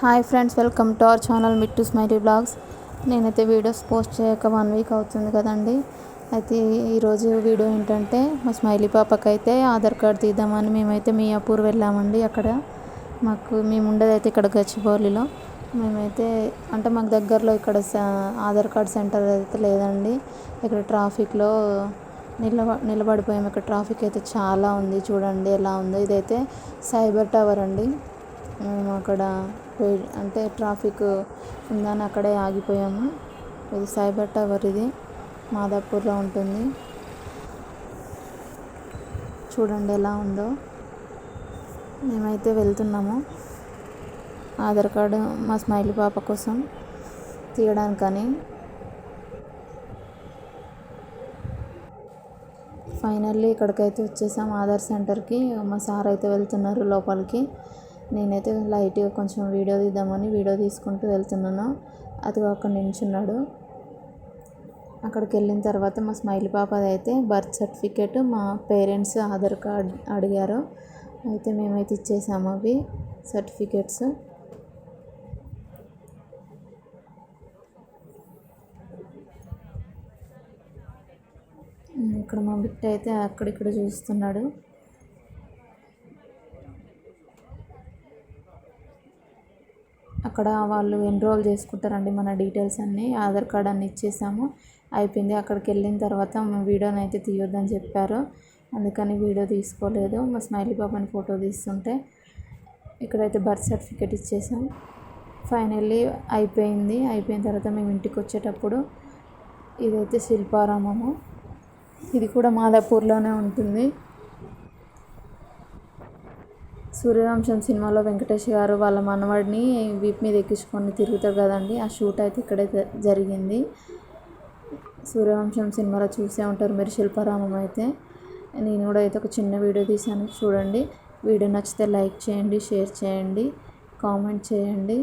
Hi friends welcome to our channel Mittu smiley blogs. నేనైతే videos post చేయక one week అవుతుంది కదండి. అయితే ఈరోజు వీడియో ఏంటంటే మా స్మైలీ పాపకైతే ఆధార్ కార్డ్ తీద్దామని మేమైతే మియాపూర్ వెళ్ళామండి అక్కడ. మాకు మేము ఉండేది అయితే ఇక్కడ గచ్చిబౌలిలో. మేమైతే అంటే మాకు దగ్గరలో ఇక్కడ ఆధార్ కార్డ్ సెంటర్ అయితే లేదండి. ఇక్కడ ట్రాఫిక్లో నిలబ నిలబడిపోయాము ఇక్కడ ట్రాఫిక్ అయితే చాలా ఉంది. చూడండి ఎలా ఉందో. ఇదైతే సైబర్ టవర్ అండి. మేము అక్కడ అంటే ట్రాఫిక్ ఉందని అక్కడే ఆగిపోయాము. ఇది సైబర్ టవర్ ఇది మాదాపూర్లో ఉంటుంది. చూడండి ఎలా ఉందో. మేమైతే వెళ్తున్నాము. ఆధార్ కార్డు మా స్మైలీ పాప కోసం తీయడానికని. ఫైనల్లీ ఇక్కడికైతే వచ్చేసాం ఆధార్ సెంటర్కి. మా సార్ అయితే వెళ్తున్నారు లోపలికి. నేనైతే లైట్గా కొంచెం వీడియో తీద్దామని వీడియో తీసుకుంటూ వెళ్తున్నాను. అదిగో అక్కడ నించున్నాడు. అక్కడికి వెళ్ళిన తర్వాత మా స్మైల్ పాపది అయితే బర్త్ సర్టిఫికేట్ మా పేరెంట్స్ ఆధార్ కార్డ్ అడిగారు. అయితే మేమైతే ఇచ్చేసాము అవి సర్టిఫికేట్స్. ఇక్కడ మా బిడ్డ అయితే అక్కడిక్కడ చూస్తున్నాడు. అక్కడ వాళ్ళు ఎన్రోల్ చేసుకుంటారండి మన డీటెయిల్స్ అన్నీ. ఆధార్ కార్డ్ అన్నీ ఇచ్చేసాము. అయిపోయింది. అక్కడికి వెళ్ళిన తర్వాత వీడియోని అయితే తీయొద్దని చెప్పారు. అందుకని వీడియో తీసుకోలేదు. మా స్మైలీ పాపని ఫోటో తీస్తుంటే ఇక్కడైతే బర్త్ సర్టిఫికేట్ ఇచ్చేసాం. ఫైనల్లీ అయిపోయింది. అయిపోయిన తర్వాత మేము ఇంటికి వచ్చేటప్పుడు ఇదైతే శిల్పారామము. ఇది కూడా మాదాపూర్లోనే ఉంటుంది. సూర్యవంశం సినిమాలో వెంకటేష్ గారు వాళ్ళ మనవడిని వీపు మీద ఎక్కించుకొని తిరుగుతారు కదండి. ఆ షూట్ అయితే ఇక్కడే జరిగింది. సూర్యవంశం సినిమాలో చూసే ఉంటారు మీరు శిల్పారామం అయితే. నేను కూడా అయితే ఒక చిన్న వీడియో తీసాను చూడండి. వీడియో నచ్చితే లైక్ చేయండి షేర్ చేయండి కామెంట్ చేయండి.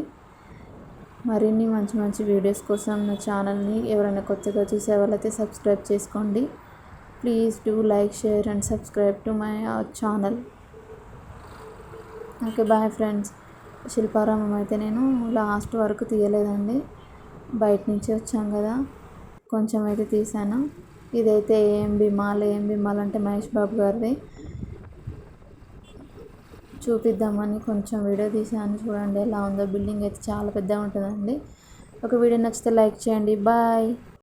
మరిన్ని మంచి మంచి వీడియోస్ కోసం నా ఛానల్ని ఎవరైనా కొత్తగా చూసే వాళ్ళైతే సబ్స్క్రైబ్ చేసుకోండి. Please do like share and subscribe to my channel. Okay bye friends. Shilparamam అయితే నేను లాస్ట్ వరకు తీయలేదండి. బయట నుంచి వచ్చాం కదా. కొంచెం అయితే తీసాను ఇదైతే ఏం బిమాల్ ఏం బిమాల్ అంటే మహేష్ బాబు గారిది. చూపిద్దామని కొంచెం వీడియో తీసాను చూడండి ఎలా ఉందో. బిల్డింగ్ అయితే చాలా పెద్దగా ఉంటుందండి. ఒక వీడియో నచ్చితే లైక్ చేయండి. బాయ్.